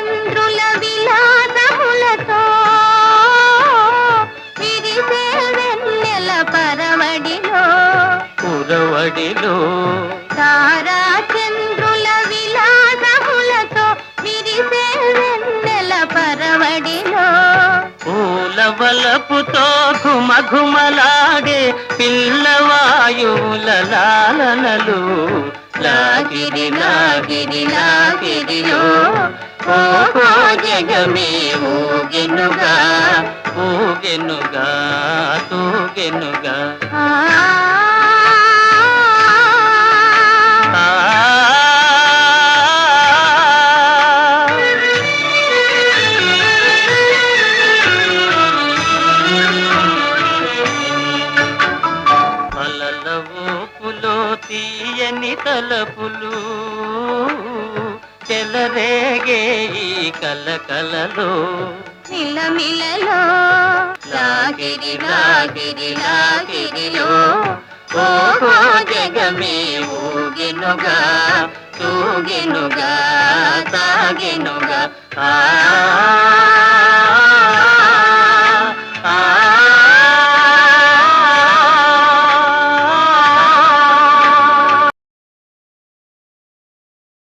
చంద్రుల విలాసములతో విరిసే వెన్నెల పరవడిలో. పురవడిలో తారా చంద్రుల విలాసములతో విరిసే వెన్నెల పరవడిలో. పూల వలపుతో ఘుమ ఘుమలాడే పిల్లవాయువుల లాలనలు. లాగిరి లాగిరి లాగిరిలో. ఓహో జగమే ఊగెనుగా ఊగెనుగా తూగెనుగా. తీయని తలపులు. చెలరేగే ఈ కలకలలో. నిలమిలలో లాగిరి లాగిరి లాగిరిలో ఓహో జగమే ఊగినుగా తూగినుగా తాగినుగా. ఆ